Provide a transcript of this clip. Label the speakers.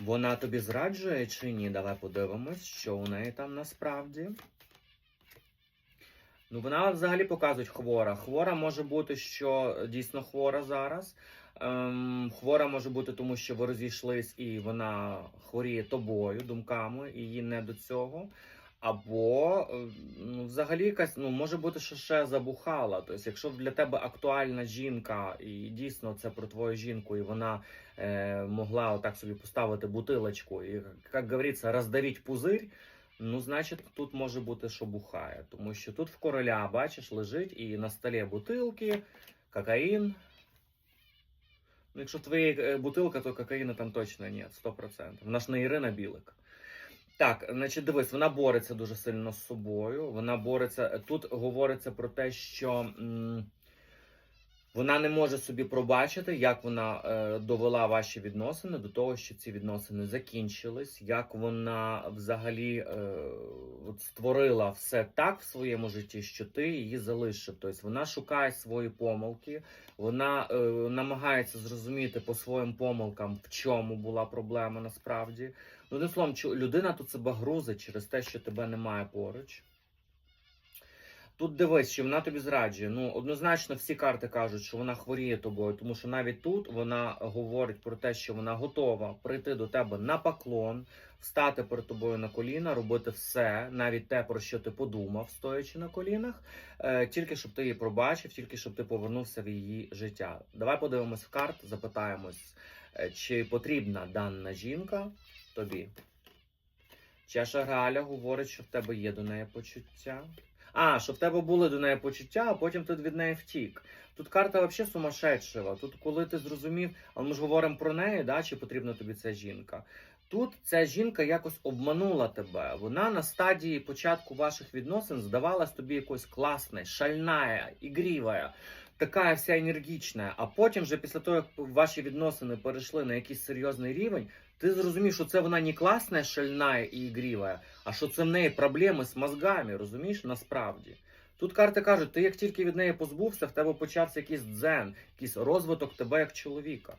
Speaker 1: Вона тобі зраджує чи ні? Давай подивимось, що у неї там насправді. Ну, вона взагалі показує хвора. Хвора може бути, що дійсно хвора зараз. Ем, хвора може бути, тому що ви розійшлись і вона хворіє тобою, думками, і їй не до цього. Або е, ну, взагалі якась, ну, може бути, що ще забухала. Тобто, якщо для тебе актуальна жінка, і дійсно це про твою жінку, і вона е, могла отак собі поставити бутилочку і, як говориться, роздавити пузирь, ну, значить, тут може бути, що бухає. Тому що тут в короля, бачиш, лежить і на столі бутилки, кокаїн. Ну, якщо твоя е, бутилка, то кокаїна там точно ні, 100%. Вона ж не Ірина Білик. Так, значить, дивись, вона бореться дуже сильно з собою. Вона бореться. Тут говориться про те, що м, вона не може собі пробачити, як вона е, довела ваші відносини до того, що ці відносини закінчились, як вона взагалі е, от створила все так в своєму житті, що ти її залишив. Тобто вона шукає свої помилки, вона е, намагається зрозуміти по своїм помилкам, в чому була проблема насправді. Ну, одним словом, людина тут себе грузить через те, що тебе немає поруч. Тут дивись, що вона тобі зраджує. Ну, однозначно, всі карти кажуть, що вона хворіє тобою, тому що навіть тут вона говорить про те, що вона готова прийти до тебе на поклон, встати перед тобою на коліна, робити все, навіть те, про що ти подумав, стоячи на колінах, е, тільки щоб ти її пробачив, тільки щоб ти повернувся в її життя. Давай подивимось в карт, запитаємось, е, чи потрібна дана жінка тобі. Чаша Граля говорить, що в тебе є до неї почуття. А, що в тебе були до неї почуття, а потім ти від неї втік. Тут карта взагалі сумасшедшива. Тут, коли ти зрозумів, але ми ж говоримо про неї, да, чи потрібна тобі ця жінка. Тут ця жінка якось обманула тебе. Вона на стадії початку ваших відносин здавалась тобі якось класне, шальна ігрівая, така вся енергічна. А потім, вже після того, як ваші відносини перейшли на якийсь серйозний рівень, ти зрозумів, що це вона не класна, шальна і ігріва, а що це в неї проблеми з мозгами, розумієш, насправді. Тут карти кажуть, ти як тільки від неї позбувся, в тебе почався якийсь дзен, якийсь розвиток тебе як чоловіка.